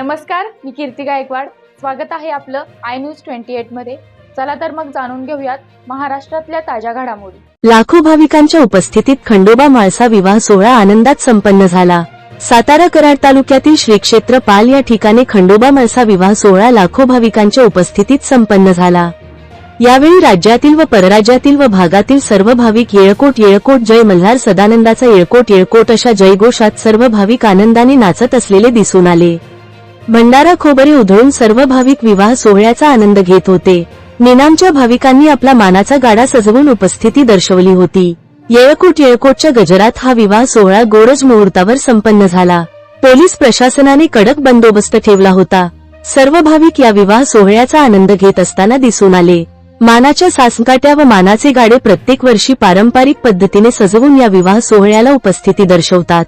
नमस्कार मी कीर्ती गायकवाड. स्वागत आहे आपलं आय न्यूज ट्वेंटी एटमध्ये. चला तर मग जाणून घेऊयात महाराष्ट्रातल्या ताज्या घडामोडी. लाखो भाविकांच्या उपस्थितीत खंडोबा माळसा विवाह सोहळा आनंदात संपन्न झाला. सातारा कराड तालुक्यातील श्री क्षेत्र पाल या ठिकाणी खंडोबा माळसा विवाह सोहळा लाखो भाविकांच्या उपस्थितीत संपन्न झाला. यावेळी राज्यातील व परराज्यातील व भागातील सर्व भाविक येळकोट येळकोट जय मल्हार सदानंदाचा येळकोट येळकोट अशा जयघोषात सर्व भाविक आनंदाने नाचत असलेले दिसून आले. भंडारा खोबरे उधळून सर्व भाविक विवाह सोहळ्याचा आनंद घेत होते. निनामच्या भाविकांनी आपला मानाचा गाडा सजवून उपस्थिती दर्शवली होती. येळकोट येळकोटच्या गजरात हा विवाह सोहळा गोरज मुहूर्तावर संपन्न झाला. पोलीस प्रशासनाने कडक बंदोबस्त ठेवला होता. सर्व भाविक या विवाह सोहळ्याचा आनंद घेत असताना दिसून आले. मानाच्या सासकाट्या व मानाचे गाडे प्रत्येक वर्षी पारंपरिक पद्धतीने सजवून या विवाह सोहळ्याला उपस्थिती दर्शवतात.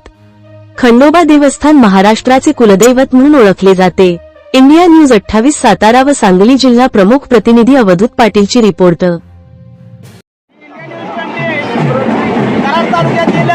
खंडोबा देवस्थान महाराष्ट्राचे कुलदैवत म्हणून ओळखले जाते. इंडिया न्यूज अठ्ठावीस सातारा व सांगली जिल्हा प्रमुख प्रतिनिधी अवधूत पाटीलची रिपोर्ट. कराड तालुक्यातील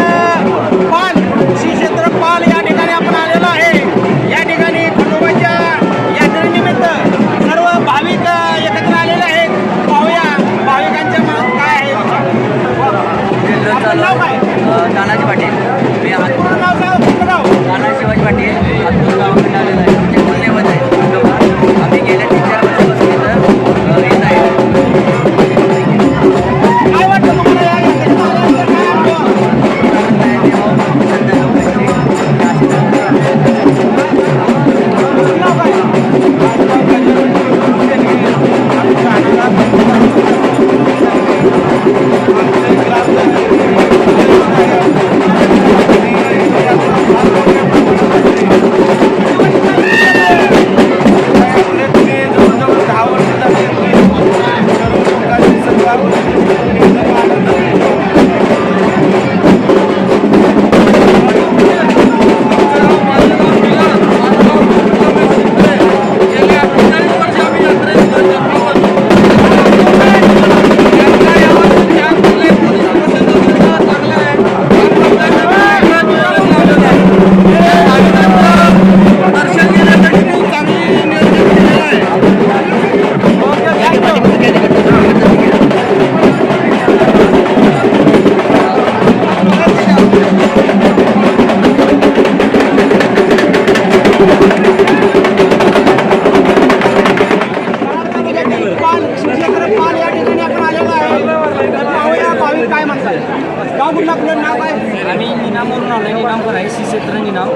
आम्ही निनामवरून आलो निनामवर आहे श्री क्षेत्र निनाम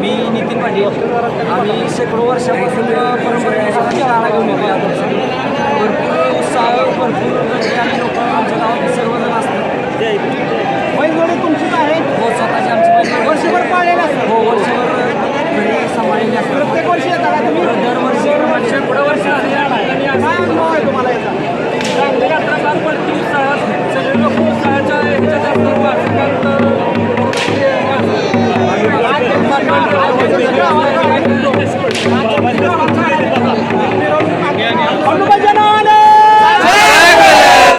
मी नितीन पाटील. आम्ही शेकडो वर्षापासून परंपरेनुसार शाळाला घेऊन येतो या भरपूर उत्साह भरपूर आम्ही लोक आमच्या गावात सर्वजण असतात.